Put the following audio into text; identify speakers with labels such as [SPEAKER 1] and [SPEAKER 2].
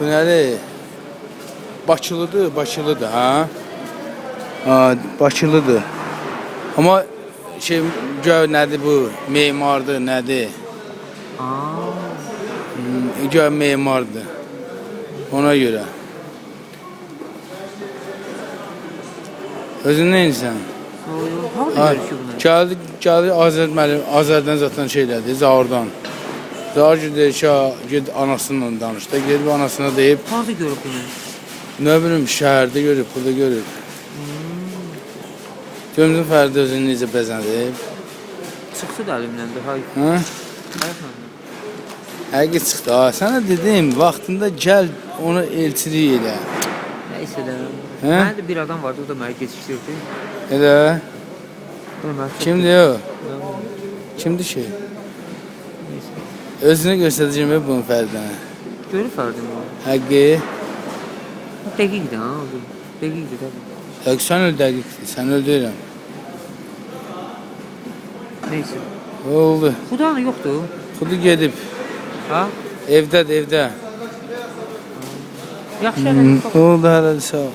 [SPEAKER 1] Nədir? Bakılıdır, Bakılıdır, ha? Ha, Bakılıdır. Amma şey gör nədir bu? Memardır, nədir? Hmm, Gör memardır. Ona görə. Özün
[SPEAKER 2] görüşüb bunlar?
[SPEAKER 1] Gəldi, gəldi Azər müəllim, Azərdən zaten şeylədi, Zaurdan. Zaur dedi ki, ged anasıyla danışdı. Gedib anasına deyib,
[SPEAKER 2] Harada görüb bunu?
[SPEAKER 1] nə bilim şəhərdə görüb, burada görüb. Gömzün Fərdi özünü necə bəzənib.
[SPEAKER 2] Çıxsı da əlimdən də, hay.
[SPEAKER 1] Hə? Həqiqət çıxdı. Ha, sənə dedim, vaxtında gəl onu elçilik elə.
[SPEAKER 2] Nəysə də.
[SPEAKER 1] Hə?
[SPEAKER 2] Məndə də bir adam vardı, o da məni keçişdirdi.
[SPEAKER 1] Elə. Kimdir o? Kimdir ki? Özünü göstərəcəm bunun Fərdinə.
[SPEAKER 2] Görüb verdim o.
[SPEAKER 1] Həqqi.
[SPEAKER 2] Dəqiqdir ha, o. da. Dəqiqdir təbii.
[SPEAKER 1] Həqiq sən öl dəqiqdir. Sən öldürürəm.
[SPEAKER 2] Nəysə.
[SPEAKER 1] Oldu.
[SPEAKER 2] Xudanı yoxdur.
[SPEAKER 1] Xudu gedib.
[SPEAKER 2] Ha?
[SPEAKER 1] Evdədir, evdə.
[SPEAKER 2] Yaxşı
[SPEAKER 1] Hmm, oldu hələ sağ ol.